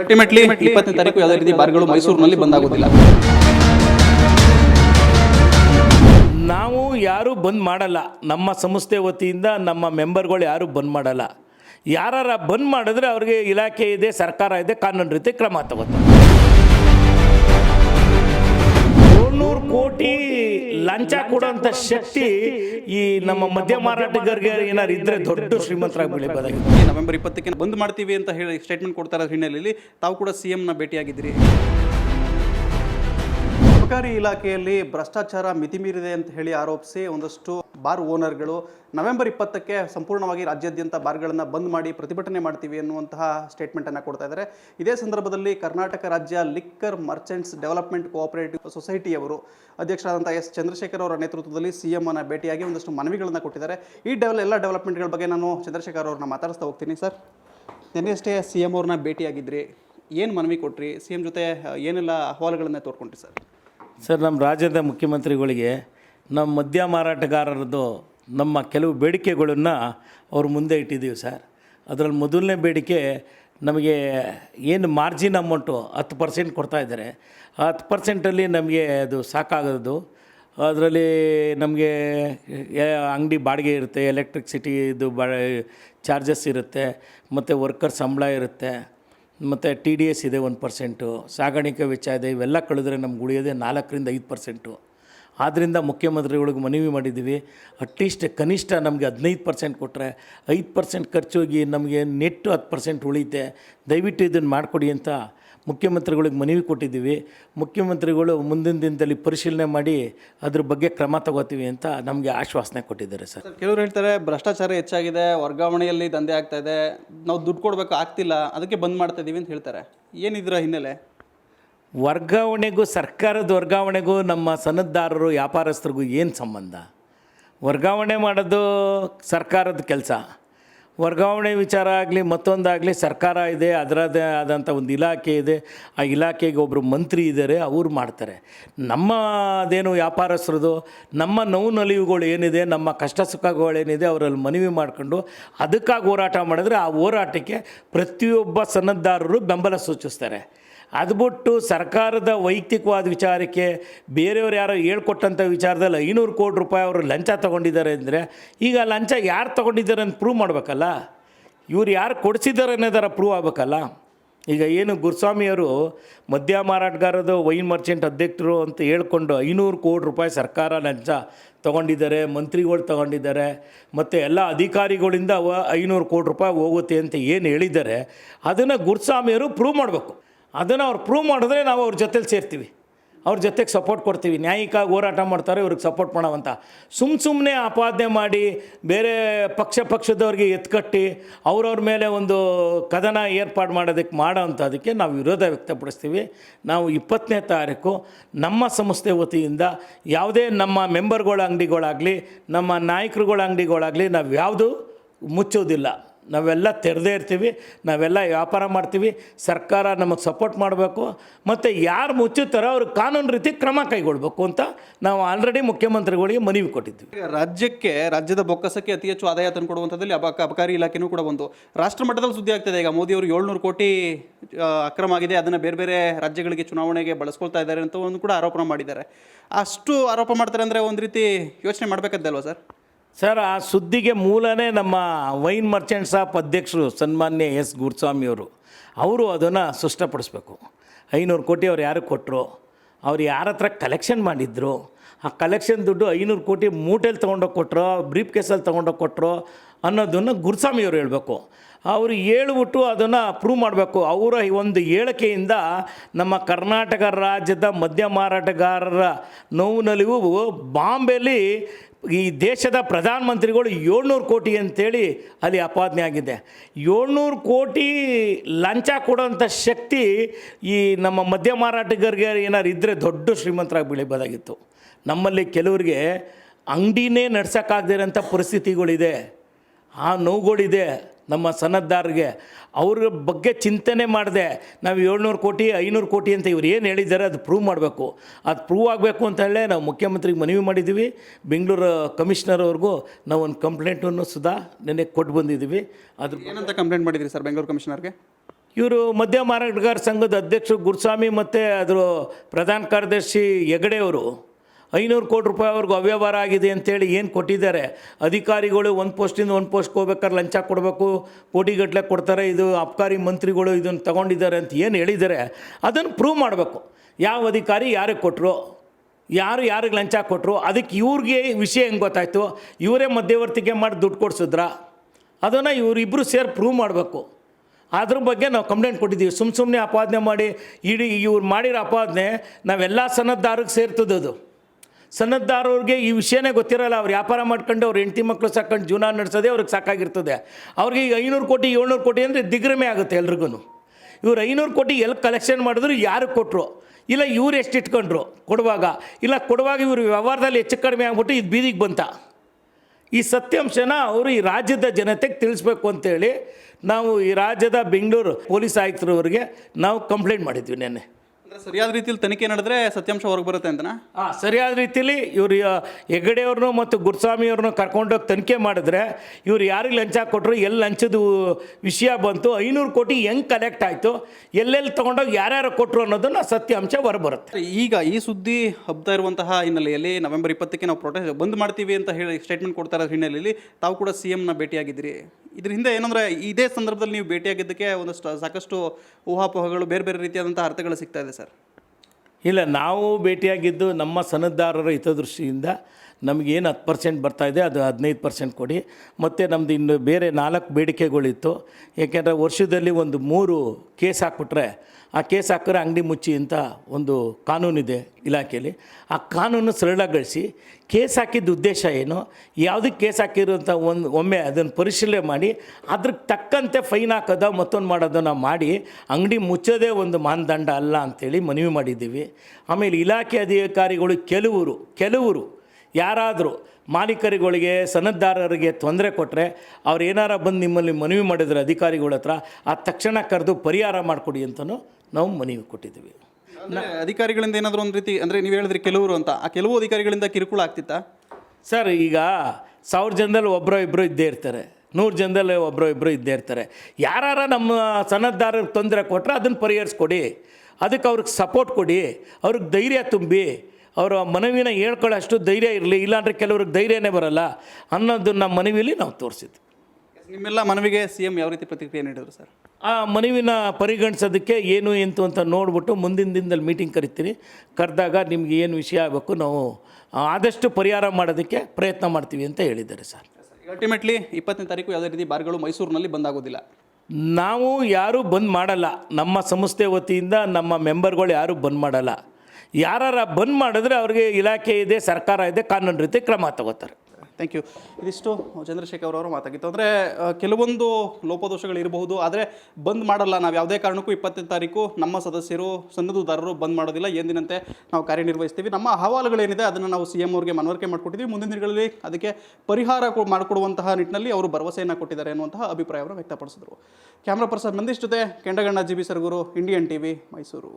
Ultimately ಇಪ್ಪತ್ತನೇ ತಾರೀಕು ಯಾವುದೇ ರೀತಿ ಬಾರ್ಗಳು ಮೈಸೂರಿನಲ್ಲಿ ಬಂದಾಗೋದಿಲ್ಲ. ನಾವು ಯಾರೂ ಬಂದ್ ಮಾಡಲ್ಲ. ನಮ್ಮ ಸಂಸ್ಥೆ ವತಿಯಿಂದ ನಮ್ಮ ಮೆಂಬರ್ಗಳು ಯಾರೂ ಬಂದ್ ಮಾಡಲ್ಲ. ಯಾರಾರ ಬಂದ್ ಮಾಡಿದ್ರೆ ಅವ್ರಿಗೆ ಇಲಾಖೆ ಇದೆ ಸರ್ಕಾರ ಇದೆ ಕಾನೂನು ರೀತಿ ಕ್ರಮ ತಗೋತಾರೆ. ಏಳ್ನೂರು ಕೋಟಿ ಲಂಚ ಕೊಡುವಂಥ ಶಕ್ತಿ ಈ ನಮ್ಮ ಮದ್ಯ ಮಾರಾಟಗಾರರಿಗೆ ಏನಾರು ಇದ್ರೆ ದೊಡ್ಡ ಶ್ರೀಮಂತರಾಗಿ ಬೆಳಿಬೋದಾಗಿದೆ ನವೆಂಬರ್ ಇಪ್ಪತ್ತಕ್ಕೆ ಬಂದ್ ಮಾಡ್ತೀವಿ ಅಂತ ಹೇಳಿ ಸ್ಟೇಟ್ಮೆಂಟ್ ಕೊಡ್ತಾ ಇರೋ ಹಿನ್ನೆಲೆಯಲ್ಲಿ. ತಾವು ಕೂಡ ಸಿ ನ ಭೇಟಿಯಾಗಿದ್ದೀರಿ. ಅಬಕಾರಿ ಇಲಾಖೆಯಲ್ಲಿ ಭ್ರಷ್ಟಾಚಾರ ಮಿತಿಮೀರಿದೆ ಅಂತ ಹೇಳಿ ಆರೋಪಿಸಿ ಒಂದಷ್ಟು ಬಾರ್ ಓನರ್ಗಳು ನವೆಂಬರ್ ಇಪ್ಪತ್ತಕ್ಕೆ ಸಂಪೂರ್ಣವಾಗಿ ರಾಜ್ಯಾದ್ಯಂತ ಬಾರ್ಗಳನ್ನು ಬಂದ್ ಮಾಡಿ ಪ್ರತಿಭಟನೆ ಮಾಡ್ತೀವಿ ಎನ್ನುವಂತಹ ಸ್ಟೇಟ್ಮೆಂಟನ್ನು ಕೊಡ್ತಾ ಇದ್ದಾರೆ. ಇದೇ ಸಂದರ್ಭದಲ್ಲಿ ಕರ್ನಾಟಕ ರಾಜ್ಯ ಲಿಕ್ಕರ್ ಮರ್ಚೆಂಟ್ಸ್ ಡೆವಲಪ್ಮೆಂಟ್ ಕೋಆಪರೇಟಿವ್ ಸೊಸೈಟಿಯವರು ಅಧ್ಯಕ್ಷರಾದಂಥ ಎಸ್. ಚಂದ್ರಶೇಖರ್ ಅವರ ನೇತೃತ್ವದಲ್ಲಿ ಸಿ ಅನ್ನ ಭೇಟಿಯಾಗಿ ಒಂದಷ್ಟು ಮನವಿಗಳನ್ನು ಕೊಟ್ಟಿದ್ದಾರೆ. ಈ ಡೆವಲ, ಎಲ್ಲ ಡೆವಲಪ್ಮೆಂಟ್ಗಳ ಬಗ್ಗೆ ನಾನು ಚಂದ್ರಶೇಖರ್ ಅವ್ರನ್ನ ಮಾತಾಡಿಸ್ತಾ ಹೋಗ್ತೀನಿ ಸರ್. ನೆನ್ನೆಯಷ್ಟೇ ಸಿ ಎಂ ಅವ್ರನ್ನ ಭೇಟಿಯಾಗಿದ್ರಿ. ಏನು ಮನವಿ ಕೊಟ್ರಿ? ಸಿ ಎಂ ಜೊತೆ ಏನೆಲ್ಲ ಅಹವಾಲುಗಳನ್ನ ತೋರ್ಕೊಂಡ್ರಿ ಸರ್? ಸರ್, ನಮ್ಮ ರಾಜ್ಯದ ಮುಖ್ಯಮಂತ್ರಿಗಳಿಗೆ ನಮ್ಮ ಮದ್ಯ ಮಾರಾಟಗಾರರದ್ದು ನಮ್ಮ ಕೆಲವು ಬೇಡಿಕೆಗಳನ್ನು ಅವ್ರ ಮುಂದೆ ಇಟ್ಟಿದ್ದೀವಿ ಸರ್. ಅದರಲ್ಲಿ ಮೊದಲನೇ ಬೇಡಿಕೆ ನಮಗೆ ಏನು ಮಾರ್ಜಿನ್ ಅಮೌಂಟು ಹತ್ತು ಪರ್ಸೆಂಟ್ ಕೊಡ್ತಾ ಇದ್ದಾರೆ. ಆ ಹತ್ತು ಪರ್ಸೆಂಟಲ್ಲಿ ನಮಗೆ ಅದು ಸಾಕಾಗೋದು. ಅದರಲ್ಲಿ ನಮಗೆ ಅಂಗಡಿ ಬಾಡಿಗೆ ಇರುತ್ತೆ ಎಲೆಕ್ಟ್ರಿಕ್ಸಿಟಿ ಇದು ಬಾ ಚಾರ್ಜಸ್ ಇರುತ್ತೆ, ಮತ್ತು ವರ್ಕರ್ ಸಂಬಳ ಇರುತ್ತೆ, ಮತ್ತು ಟಿ ಡಿ ಎಸ್ ಇದೆ ಒಂದು ಪರ್ಸೆಂಟು ಸಾಗಾಣಿಕೆ ವೆಚ್ಚ ಇದೆ, ಇವೆಲ್ಲ ಕಳೆದ್ರೆ ನಮ್ಗೆ ಉಳಿಯೋದೇ ನಾಲ್ಕರಿಂದ ಐದು ಪರ್ಸೆಂಟು ಆದ್ದರಿಂದ ಮುಖ್ಯಮಂತ್ರಿಗಳಿಗೆ ಮನವಿ ಮಾಡಿದ್ದೀವಿ. ಅಟ್ಲೀಸ್ಟ್ ಕನಿಷ್ಠ ನಮಗೆ ಹದಿನೈದು ಪರ್ಸೆಂಟ್ ಕೊಟ್ಟರೆ ಐದು ಪರ್ಸೆಂಟ್ ಖರ್ಚೋಗಿ ನಮಗೆ ನೆಟ್ಟು ಹತ್ತು ಪರ್ಸೆಂಟ್ ಉಳಿಯುತ್ತೆ. ದಯವಿಟ್ಟು ಇದನ್ನು ಮಾಡಿಕೊಡಿ ಅಂತ ಮುಖ್ಯಮಂತ್ರಿಗಳಿಗೆ ಮನವಿ ಕೊಟ್ಟಿದ್ದೀವಿ. ಮುಖ್ಯಮಂತ್ರಿಗಳು ಮುಂದಿನ ದಿನದಲ್ಲಿ ಪರಿಶೀಲನೆ ಮಾಡಿ ಅದ್ರ ಬಗ್ಗೆ ಕ್ರಮ ತಗೋತೀವಿ ಅಂತ ನಮಗೆ ಆಶ್ವಾಸನೆ ಕೊಟ್ಟಿದ್ದಾರೆ ಸರ್. ಸರ್, ಕೆಲವರು ಹೇಳ್ತಾರೆ, ಭ್ರಷ್ಟಾಚಾರ ಹೆಚ್ಚಾಗಿದೆ, ವರ್ಗಾವಣೆಯಲ್ಲಿ ದಂಧೆ ಆಗ್ತಾ ಇದೆ. ನಾವು ದುಡ್ಡು ಕೊಡಬೇಕು, ಆಗ್ತಿಲ್ಲ, ಅದಕ್ಕೆ ಬಂದ್ ಮಾಡ್ತಾ ಇದ್ದೀವಿ ಅಂತ ಹೇಳ್ತಾರೆ. ಏನಿದ್ರ ಹಿನ್ನೆಲೆ? ವರ್ಗಾವಣೆಗೂ ಸರ್ಕಾರದ ವರ್ಗಾವಣೆಗೂ ನಮ್ಮ ಸನ್ನದ್ಧಾರರು, ವ್ಯಾಪಾರಸ್ಥರಿಗೂ ಏನು ಸಂಬಂಧ? ವರ್ಗಾವಣೆ ಮಾಡೋದು ಸರ್ಕಾರದ ಕೆಲಸ. ವರ್ಗಾವಣೆ ವಿಚಾರ ಆಗಲಿ, ಮತ್ತೊಂದಾಗಲಿ ಸರ್ಕಾರ ಇದೆ ಅದರದೇ ಆದಂಥ ಒಂದು ಇಲಾಖೆ ಇದೆ. ಆ ಇಲಾಖೆಗೆ ಒಬ್ಬರು ಮಂತ್ರಿ ಇದ್ದಾರೆ ಅವ್ರು ಮಾಡ್ತಾರೆ. ನಮ್ಮ ಅದೇನು ವ್ಯಾಪಾರಸ್ಥರದು, ನಮ್ಮ ನೋವು ನಲಿವುಗಳು ಏನಿದೆ, ನಮ್ಮ ಕಷ್ಟ ಸುಖಗಳೇನಿದೆ ಅವರಲ್ಲಿ ಮನವಿ ಮಾಡಿಕೊಂಡು ಅದಕ್ಕಾಗಿ ಹೋರಾಟ ಮಾಡಿದ್ರೆ ಆ ಹೋರಾಟಕ್ಕೆ ಪ್ರತಿಯೊಬ್ಬ ಸನ್ನದ್ಧಾರರು ಬೆಂಬಲ ಸೂಚಿಸ್ತಾರೆ. ಅದು ಬಿಟ್ಟು ಸರ್ಕಾರದ ವೈಯಕ್ತಿಕವಾದ ವಿಚಾರಕ್ಕೆ ಬೇರೆಯವ್ರು ಯಾರೋ ಹೇಳ್ಕೊಟ್ಟಂಥ ವಿಚಾರದಲ್ಲಿ ಐನೂರು ಕೋಟಿ ರೂಪಾಯಿ ಅವರು ಲಂಚ ತೊಗೊಂಡಿದ್ದಾರೆ ಅಂದರೆ ಈಗ ಲಂಚ ಯಾರು ತೊಗೊಂಡಿದ್ದಾರೆ ಅಂತ ಪ್ರೂವ್ ಮಾಡಬೇಕಲ್ಲ? ಇವ್ರು ಯಾರು ಕೊಡಿಸಿದ್ದಾರೆ ಅನ್ನೋದಾರ ಪ್ರೂವ್ ಆಗಬೇಕಲ್ಲ? ಈಗ ಏನು ಗುರುಸ್ವಾಮಿಯವರು ಮದ್ಯ ಮಾರಾಟಗಾರದು ವೈನ್ ಮರ್ಚೆಂಟ್ ಅಧ್ಯಕ್ಷರು ಅಂತ ಹೇಳ್ಕೊಂಡು ಐನೂರು ಕೋಟಿ ರೂಪಾಯಿ ಸರ್ಕಾರ ಲಂಚ ತೊಗೊಂಡಿದ್ದಾರೆ, ಮಂತ್ರಿಗಳು ತೊಗೊಂಡಿದ್ದಾರೆ, ಮತ್ತು ಎಲ್ಲ ಅಧಿಕಾರಿಗಳಿಂದ ಐನೂರು ಕೋಟಿ ರೂಪಾಯಿ ಹೋಗುತ್ತೆ ಅಂತ ಏನು ಹೇಳಿದ್ದಾರೆ, ಅದನ್ನು ಗುರುಸ್ವಾಮಿಯವರು ಪ್ರೂವ್ ಮಾಡಬೇಕು. ಅದನ್ನು ಅವ್ರು ಪ್ರೂವ್ ಮಾಡಿದ್ರೆ ನಾವು ಅವ್ರ ಜೊತೆಲಿ ಸೇರ್ತೀವಿ. ಅವ್ರ ಜೊತೆಗೆ ಸಪೋರ್ಟ್ ಕೊಡ್ತೀವಿ. ನ್ಯಾಯಿಕ ಹೋರಾಟ ಮಾಡ್ತಾರೆ, ಇವ್ರಿಗೆ ಸಪೋರ್ಟ್ ಮಾಡೋವಂಥ ಸುಮ್ಮ ಸುಮ್ಮನೆ ಆಪಾದನೆ ಮಾಡಿ, ಬೇರೆ ಪಕ್ಷ ಪಕ್ಷದವ್ರಿಗೆ ಎತ್ಕಟ್ಟಿ, ಅವ್ರವ್ರ ಮೇಲೆ ಒಂದು ಕದನ ಏರ್ಪಾಡು ಮಾಡೋದಕ್ಕೆ ಮಾಡೋ ಅಂಥದಕ್ಕೆ ನಾವು ವಿರೋಧ ವ್ಯಕ್ತಪಡಿಸ್ತೀವಿ. ನಾವು ಇಪ್ಪತ್ತನೇ ತಾರೀಕು ನಮ್ಮ ಸಂಸ್ಥೆ ವತಿಯಿಂದ ಯಾವುದೇ ನಮ್ಮ ಮೆಂಬರ್ಗಳ ಅಂಗಡಿಗಳಾಗಲಿ, ನಮ್ಮ ನಾಯಕರುಗಳ ಅಂಗಡಿಗಳಾಗಲಿ ನಾವು ಯಾವುದು ಮುಚ್ಚೋದಿಲ್ಲ. ನಾವೆಲ್ಲ ತೆರೆದೇ ಇರ್ತೀವಿ, ನಾವೆಲ್ಲ ವ್ಯಾಪಾರ ಮಾಡ್ತೀವಿ, ಸರ್ಕಾರ ನಮಗೆ ಸಪೋರ್ಟ್ ಮಾಡಬೇಕು, ಮತ್ತು ಯಾರು ಮುಚ್ಚುತ್ತಾರೋ ಅವ್ರಿಗೆ ಕಾನೂನು ರೀತಿ ಕ್ರಮ ಕೈಗೊಳ್ಬೇಕು ಅಂತ ನಾವು ಆಲ್ರೆಡಿ ಮುಖ್ಯಮಂತ್ರಿಗಳಿಗೆ ಮನವಿ ಕೊಟ್ಟಿದ್ವಿ ರಾಜ್ಯಕ್ಕೆ, ರಾಜ್ಯದ ಬೊಕ್ಕಸಕ್ಕೆ ಅತಿ ಹೆಚ್ಚು ಆದಾಯ ತಂದುಕೊಡುವಂಥದ್ದಲ್ಲಿ ಅಬಕ ಅಬಕಾರಿ ಇಲಾಖೆನೂ ಕೂಡ ಒಂದು. ರಾಷ್ಟ್ರ ಮಟ್ಟದಲ್ಲಿ ಸುದ್ದಿ ಆಗ್ತಿದೆ, ಈಗ ಮೋದಿ ಅವರು ಏಳ್ನೂರು ಕೋಟಿ ಅಕ್ರಮ ಆಗಿದೆ, ಅದನ್ನು ಬೇರೆ ಬೇರೆ ರಾಜ್ಯಗಳಿಗೆ ಚುನಾವಣೆಗೆ ಬಳಸ್ಕೊಳ್ತಾ ಇದ್ದಾರೆ ಅಂತ ಒಂದು ಕೂಡ ಆರೋಪನ ಮಾಡಿದ್ದಾರೆ. ಅಷ್ಟು ಆರೋಪ ಮಾಡ್ತಾರೆ ಅಂದರೆ ಒಂದು ರೀತಿ ಯೋಚನೆ ಮಾಡಬೇಕದ್ದಲ್ವಾ ಸರ್? ಸರ್, ಆ ಸುದ್ದಿಗೆ ಮೂಲನೇ ನಮ್ಮ ವೈನ್ ಮರ್ಚೆಂಟ್ ಆಫ್ ಅಧ್ಯಕ್ಷರು ಸನ್ಮಾನ್ಯ ಎಸ್ ಗುರುಸ್ವಾಮಿಯವರು ಅವರು. ಅದನ್ನು ಸ್ಪಷ್ಟಪಡಿಸ್ಬೇಕು. ಐನೂರು ಕೋಟಿ ಅವ್ರು ಯಾರು ಕೊಟ್ಟರು ಅವ್ರು ಯಾರ ಹತ್ರ ಕಲೆಕ್ಷನ್ ಮಾಡಿದ್ರು? ಆ ಕಲೆಕ್ಷನ್ ದುಡ್ಡು ಐನೂರು ಕೋಟಿ ಮೂಟೆಲಿ ತೊಗೊಂಡೋಗಿ ಕೊಟ್ಟರು ಬ್ರೀಫ್ ಕೇಸಲ್ಲಿ ತೊಗೊಂಡೋಗಿ ಕೊಟ್ಟರು ಅನ್ನೋದನ್ನು ಗುರುಸ್ವಾಮಿಯವರು ಹೇಳಬೇಕು. ಅವರು ಹೇಳ್ಬಿಟ್ಟು ಅದನ್ನು ಪ್ರೂವ್ ಮಾಡಬೇಕು. ಅವರ ಒಂದು ಹೇಳಿಕೆಯಿಂದ ನಮ್ಮ ಕರ್ನಾಟಕ ರಾಜ್ಯದ ಮದ್ಯ ಮಾರಾಟಗಾರರ ನೋವು ನಲಿವು ಬಾಂಬೆಲಿ ಈ ದೇಶದ ಪ್ರಧಾನಮಂತ್ರಿಗಳು ಏಳ್ನೂರು ಕೋಟಿ ಅಂತೇಳಿ ಅಲ್ಲಿ ಅಪಾದನೆ ಆಗಿದೆ. ಏಳ್ನೂರು ಕೋಟಿ ಲಂಚ ಕೊಡೋಂಥ ಶಕ್ತಿ ಈ ನಮ್ಮ ಮದ್ಯ ಮಾರಾಟಗಾರರಿಗೆ ಏನಾರು ಇದ್ದರೆ ದೊಡ್ಡ ಶ್ರೀಮಂತರಾಗಿ ಬೆಳಿಬೋದಾಗಿತ್ತು. ನಮ್ಮಲ್ಲಿ ಕೆಲವರಿಗೆ ಅಂಗಡಿನೇ ನಡೆಸೋಕ್ಕಾಗದಿರೋಂಥ ಪರಿಸ್ಥಿತಿಗಳಿದೆ. ಆ ನೋವುಗಳಿದೆ ನಮ್ಮ ಸನ್ನದ್ಧಾರಿಗೆ. ಅವ್ರ ಬಗ್ಗೆ ಚಿಂತನೆ ಮಾಡಿದೆ. ನಾವು ಏಳ್ನೂರು ಕೋಟಿ ಐನೂರು ಕೋಟಿ ಅಂತ ಇವ್ರು ಏನು ಹೇಳಿದ್ದಾರೆ ಅದು ಪ್ರೂವ್ ಮಾಡಬೇಕು. ಅದು ಪ್ರೂವ್ ಆಗಬೇಕು ಅಂತ ಹೇಳಿ ನಾವು ಮುಖ್ಯಮಂತ್ರಿಗೆ ಮನವಿ ಮಾಡಿದ್ದೀವಿ ಬೆಂಗಳೂರು ಕಮಿಷನರ್ ಅವ್ರಿಗೂ ನಾವು ಒಂದು ಕಂಪ್ಲೇಂಟನ್ನು ಸುಧಾ ನೆನ್ನೆ ಕೊಟ್ಟು ಬಂದಿದ್ದೀವಿ ಅದ್ರ ಏನಂತ ಕಂಪ್ಲೇಂಟ್ ಮಾಡಿದ್ರಿ ಸರ್ ಬೆಂಗಳೂರು ಕಮಿಷನರ್ಗೆ ಇವರು ಮದ್ಯ ಮಾರಾಟಗಾರ ಸಂಘದ ಅಧ್ಯಕ್ಷರು ಗುರುಸ್ವಾಮಿ ಮತ್ತು ಅದರ ಪ್ರಧಾನ ಕಾರ್ಯದರ್ಶಿ ಹೆಗಡೆಯವರು ಐನೂರು ಕೋಟಿ ರೂಪಾಯಿವರೆಗೂ ಅವ್ಯವಹಾರ ಆಗಿದೆ ಅಂತೇಳಿ ಏನು ಕೊಟ್ಟಿದ್ದಾರೆ? ಅಧಿಕಾರಿಗಳು ಒಂದು ಪೋಸ್ಟಿಂದ ಒಂದು ಪೋಸ್ಟ್ಗೆ ಹೋಗ್ಬೇಕಾದ್ರೆ ಲಂಚ ಕೊಡಬೇಕು, ಕೋಟಿಗಟ್ಟಲೆ ಕೊಡ್ತಾರೆ, ಇದು ಅಬ್ಕಾರಿ ಮಂತ್ರಿಗಳು ಇದನ್ನು ತಗೊಂಡಿದ್ದಾರೆ ಅಂತ ಏನು ಹೇಳಿದ್ದಾರೆ ಅದನ್ನು ಪ್ರೂವ್ ಮಾಡಬೇಕು. ಯಾವ ಅಧಿಕಾರಿ ಯಾರಿಗೆ ಕೊಟ್ಟರು ಯಾರು ಯಾರಿಗೆ ಲಂಚ ಕೊಟ್ಟರು ಅದಕ್ಕೆ ಇವ್ರಿಗೆ ವಿಷಯ ಹೆಂಗೆ ಗೊತ್ತಾಯಿತು? ಇವರೇ ಮಧ್ಯವರ್ತಿಗೆ ಮಾಡಿ ದುಡ್ಡು ಕೊಡ್ಸಿದ್ರ? ಅದನ್ನು ಇವರಿಬ್ಬರು ಸೇರಿ ಪ್ರೂವ್ ಮಾಡಬೇಕು. ಅದ್ರ ಬಗ್ಗೆ ನಾವು ಕಂಪ್ಲೇಂಟ್ ಕೊಟ್ಟಿದ್ದೀವಿ. ಸುಮ್ಮ ಸುಮ್ಮನೆ ಅಪಾದನೆ ಮಾಡಿ, ಇಡೀ ಇವ್ರು ಮಾಡಿರೋ ಅಪಾದನೆ ನಾವೆಲ್ಲ ಸನ್ನದ್ಧಾರಿಗೆ ಸೇರ್ತದದು ಸನ್ನದ್ಧಾರವ್ರಿಗೆ ಈ ವಿಷಯನೇ ಗೊತ್ತಿರಲ್ಲ. ಅವ್ರು ವ್ಯಾಪಾರ ಮಾಡ್ಕೊಂಡು ಅವ್ರು ಹೆಂಡತಿ ಮಕ್ಕಳು ಸಾಕೊಂಡು ಜೀವನ ನಡೆಸೋದೇ ಅವ್ರಿಗೆ ಸಾಕಾಗಿರ್ತದೆ. ಅವ್ರಿಗೆ ಈಗ ಐನೂರು ಕೋಟಿ, ಏಳ್ನೂರು ಕೋಟಿ ಅಂದರೆ ದಿಗ್ರಮೆ ಆಗುತ್ತೆ ಎಲ್ರಿಗೂ ಇವ್ರು ಐನೂರು ಕೋಟಿ ಎಲ್ಲಿ ಕಲೆಕ್ಷನ್ ಮಾಡಿದ್ರು ಯಾರು ಕೊಟ್ಟರು ಇಲ್ಲ ಇವ್ರು ಎಷ್ಟು ಇಟ್ಕೊಂಡ್ರು ಕೊಡುವಾಗ? ಇಲ್ಲ ಕೊಡುವಾಗ ಇವರು ವ್ಯವಹಾರದಲ್ಲಿ ಹೆಚ್ಚು ಕಡಿಮೆ ಆಗ್ಬಿಟ್ಟು ಇದು ಬೀದಿಗೆ ಬಂತ? ಈ ಸತ್ಯಾಂಶನ ಅವರು ಈ ರಾಜ್ಯದ ಜನತೆಗೆ ತಿಳಿಸ್ಬೇಕು ಅಂತೇಳಿ ನಾವು ಈ ರಾಜ್ಯದ ಬೆಂಗಳೂರು ಪೊಲೀಸ್ ಆಯುಕ್ತರವರಿಗೆ ನಾವು ಕಂಪ್ಲೇಂಟ್ ಮಾಡಿದ್ವಿ ನೆನ್ನೆ. ಅಂದರೆ ಸರಿಯಾದ ರೀತಿಯಲ್ಲಿ ತನಿಖೆ ನಡೆದ್ರೆ ಸತ್ಯಾಂಶ ಹೊರಗೆ ಬರುತ್ತೆ ಅಂತನಾ? ಹಾಂ ಸರಿಯಾದ ರೀತಿಯಲ್ಲಿ ಇವರು ಹೆಗ್ಗಡೆಯವ್ರನ್ನೂ ಮತ್ತು ಗುರುಸ್ವಾಮಿಯವ್ರನ್ನೂ ಕರ್ಕೊಂಡೋಗಿ ತನಿಖೆ ಮಾಡಿದ್ರೆ ಇವ್ರು ಯಾರಿಗೆ ಲಂಚ ಕೊಟ್ಟರು ಎಲ್ಲಿ ಲಂಚದ ವಿಷಯ ಬಂತು ಐನೂರು ಕೋಟಿ ಹೆಂಗೆ ಕಲೆಕ್ಟ್ ಆಯಿತು ಎಲ್ಲೆಲ್ಲಿ ತೊಗೊಂಡೋಗಿ ಯಾರ್ಯಾರು ಕೊಟ್ಟರು ಅನ್ನೋದನ್ನು ಸತ್ಯಾಂಶ ಹೊರಬರುತ್ತೆ ಈಗ ಈ ಸುದ್ದಿ ಹಬ್ತಾ ಇರುವಂತಹ ಹಿನ್ನೆಲೆಯಲ್ಲಿ ನವೆಂಬರ್ ಇಪ್ಪತ್ತಕ್ಕೆ ನಾವು ಪ್ರೊಟೆಸ್ಟ್ ಬಂದ್ ಮಾಡ್ತೀವಿ ಅಂತ ಹೇಳಿ ಸ್ಟೇಟ್ಮೆಂಟ್ ಕೊಡ್ತಾ ಇರೋ ಹಿನ್ನೆಲೆಯಲ್ಲಿ ತಾವು ಕೂಡ ಸಿ ಎಮ್ನ ಭೇಟಿಯಾಗಿದ್ದೀರಿ. ಇದ್ರ ಹಿಂದೆ ಏನಂದ್ರೆ ಇದೇ ಸಂದರ್ಭದಲ್ಲಿ ನೀವು ಭೇಟಿಯಾಗಿದ್ದಕ್ಕೆ ಒಂದಷ್ಟು ಸಾಕಷ್ಟು ಊಹಾಪೋಹಗಳು, ಬೇರೆ ಬೇರೆ ರೀತಿಯಾದಂಥ ಅರ್ಥಗಳು ಸಿಗ್ತಾ ಇದೆ ಸರ್. ಇಲ್ಲ, ನಾವು ಭೇಟಿಯಾಗಿದ್ದು ನಮ್ಮ ಸನ್ನದ್ಧಾರರ ಹಿತದೃಷ್ಟಿಯಿಂದ ನಮಗೇನು ಹತ್ತು ಪರ್ಸೆಂಟ್ ಬರ್ತಾಯಿದೆ ಅದು ಹದಿನೈದು ಪರ್ಸೆಂಟ್ ಕೊಡಿ. ಮತ್ತು ನಮ್ಮದು ಇನ್ನು ಬೇರೆ ನಾಲ್ಕು ಬೇಡಿಕೆಗಳಿತ್ತು. ಏಕೆಂದರೆ ವರ್ಷದಲ್ಲಿ ಒಂದು ಮೂರು ಕೇಸ್ ಹಾಕ್ಬಿಟ್ರೆ, ಆ ಕೇಸ್ ಹಾಕಿದ್ರೆ ಅಂಗಡಿ ಮುಚ್ಚಿ ಅಂತ ಒಂದು ಕಾನೂನಿದೆ ಇಲಾಖೆಯಲ್ಲಿ. ಆ ಕಾನೂನು ಸರಳಗೊಳಿಸಿ ಕೇಸ್ ಹಾಕಿದ್ದ ಉದ್ದೇಶ ಏನು ಯಾವುದಕ್ಕೆ ಕೇಸ್ ಹಾಕಿರೋಂಥ ಒಂದು ಒಮ್ಮೆ ಅದನ್ನು ಪರಿಶೀಲನೆ ಮಾಡಿ, ಅದ್ರಿಗೆ ತಕ್ಕಂತೆ ಫೈನ್ ಹಾಕೋದ, ಮತ್ತೊಂದು ಮಾಡೋದನ್ನು ಮಾಡಿ, ಅಂಗಡಿ ಮುಚ್ಚೋದೇ ಒಂದು ಮಾನದಂಡ ಅಲ್ಲ ಅಂಥೇಳಿ ಮನವಿ ಮಾಡಿದ್ದೀವಿ. ಆಮೇಲೆ ಇಲಾಖೆ ಅಧಿಕಾರಿಗಳು ಕೆಲವರು ಕೆಲವರು ಯಾರಾದರೂ ಮಾಲೀಕರುಗಳಿಗೆ ಸನ್ನದ್ಧಾರರಿಗೆ ತೊಂದರೆ ಕೊಟ್ಟರೆ ಅವ್ರು ಏನಾರ ಬಂದು ನಿಮ್ಮಲ್ಲಿ ಮನವಿ ಮಾಡಿದರೆ ಅಧಿಕಾರಿಗಳ ಹತ್ರ ಆ ತಕ್ಷಣ ಕರೆದು ಪರಿಹಾರ ಮಾಡಿಕೊಡಿ ಅಂತಲೂ ನಾವು ಮನವಿ ಕೊಟ್ಟಿದ್ದೀವಿ. ಅಧಿಕಾರಿಗಳಿಂದ ಏನಾದರೂ ಒಂದು ರೀತಿ ಅಂದರೆ ನೀವು ಹೇಳಿದ್ರಿ ಕೆಲವರು ಅಂತ ಆ ಕೆಲವು ಅಧಿಕಾರಿಗಳಿಂದ ಕಿರುಕುಳ ಆಗ್ತಿತ್ತಾ? ಸರ್ ಈಗ ಸಾವಿರ ಜನದಲ್ಲಿ ಒಬ್ಬರೋ ಇಬ್ಬರು ಇದ್ದೇ ಇರ್ತಾರೆ ನೂರು ಜನದಲ್ಲಿ ಒಬ್ಬರೋ ಇಬ್ಬರು ಇದ್ದೇ ಇರ್ತಾರೆ. ಯಾರು ನಮ್ಮ ಸನ್ನದ್ಧಾರರಿಗೆ ತೊಂದರೆ ಕೊಟ್ಟರೆ ಅದನ್ನು ಪರಿಹರಿಸ್ಕೊಡಿ ಅದಕ್ಕೆ ಅವ್ರಿಗೆ ಸಪೋರ್ಟ್ ಕೊಡಿ ಅವ್ರಿಗೆ ಧೈರ್ಯ ತುಂಬಿ ಅವರ ಮನವಿನ ಹೇಳ್ಕೊಳ್ಳೋಷ್ಟು ಧೈರ್ಯ ಇರಲಿ ಇಲ್ಲಾಂದರೆ ಕೆಲವ್ರಿಗೆ ಧೈರ್ಯನೇ ಬರಲ್ಲ ಅನ್ನೋದನ್ನ ಮನವಿಯಲ್ಲಿ ನಾವು ತೋರಿಸಿದ್ವಿ. ನಿಮ್ಮೆಲ್ಲ ಮನವಿಗೆ ಸಿ ಎಂ ಯಾವ ರೀತಿ ಪ್ರತಿಕ್ರಿಯೆ ನೀಡಿದ್ರು ಸರ್? ಆ ಮನವಿನ ಪರಿಗಣಿಸೋದಕ್ಕೆ ಏನು ಎಂತು ಅಂತ ನೋಡ್ಬಿಟ್ಟು ಮುಂದಿನ ದಿನದಲ್ಲಿ ಮೀಟಿಂಗ್ ಕರಿತೀನಿ. ಕರೆದಾಗ ನಿಮ್ಗೆ ಏನು ವಿಷಯ ಆಗಬೇಕು ನಾವು ಆದಷ್ಟು ಪರಿಹಾರ ಮಾಡೋದಕ್ಕೆ ಪ್ರಯತ್ನ ಮಾಡ್ತೀವಿ ಅಂತ ಹೇಳಿದ್ದಾರೆ ಸರ್. ಅಲ್ಟಿಮೇಟ್ಲಿ ಇಪ್ಪತ್ತನೇ ತಾರೀಕು ಯಾವುದೇ ರೀತಿ ಬಾರ್ಗಳು ಮೈಸೂರಿನಲ್ಲಿ ಬಂದಾಗೋದಿಲ್ಲ. ನಾವು ಯಾರೂ ಬಂದ್ ಮಾಡಲ್ಲ. ನಮ್ಮ ಸಂಸ್ಥೆ ವತಿಯಿಂದ ನಮ್ಮ ಮೆಂಬರ್ಗಳು ಯಾರೂ ಬಂದ್ ಮಾಡಲ್ಲ. ಯಾರಾರ ಬಂದ್ ಮಾಡಿದ್ರೆ ಅವ್ರಿಗೆ ಇಲಾಖೆ ಇದೆ, ಸರ್ಕಾರ ಇದೆ, ಕಾನೂನು ರೀತಿ ಕ್ರಮ ತಗೋತಾರೆ. ಥ್ಯಾಂಕ್ ಯು ಇದಿಷ್ಟು ಚಂದ್ರಶೇಖರ್ ಅವರು ಮಾತಾಗಿತ್ತು. ಅಂದರೆ ಕೆಲವೊಂದು ಲೋಪದೋಷಗಳು ಇರಬಹುದು, ಆದರೆ ಬಂದ್ ಮಾಡಲ್ಲ. ನಾವು ಯಾವುದೇ ಕಾರಣಕ್ಕೂ ಇಪ್ಪತ್ತನೇ ತಾರೀಕು ನಮ್ಮ ಸದಸ್ಯರು ಸನ್ನದುದಾರರು ಬಂದ್ ಮಾಡೋದಿಲ್ಲ. ಎಂದಿನಂತೆ ನಾವು ಕಾರ್ಯನಿರ್ವಹಿಸ್ತೀವಿ. ನಮ್ಮ ಅಹವಾಲುಗಳೇನಿದೆ, ಅದನ್ನು ನಾವು ಸಿ ಎಂ ಅವ್ರಿಗೆ ಮನವರಿಕೆ ಮಾಡಿಕೊಟ್ಟಿದ್ದೀವಿ ಮುಂದಿನ ದಿನಗಳಲ್ಲಿ ಅದಕ್ಕೆ ಪರಿಹಾರ ಮಾಡಿಕೊಡುವಂತಹ ನಿಟ್ಟಿನಲ್ಲಿ ಅವರು ಭರವಸೆಯನ್ನು ಕೊಟ್ಟಿದ್ದಾರೆ ಅನ್ನುವಂತಹ ಅಭಿಪ್ರಾಯವನ್ನು ವ್ಯಕ್ತಪಡಿಸಿದರು. ಕ್ಯಾಮ್ರಾ ಪರ್ಸನ್ ನಂದಿಷ್ಟು ಜೊತೆ Kendaganna G B Sargur, Indian TV, Mysuru.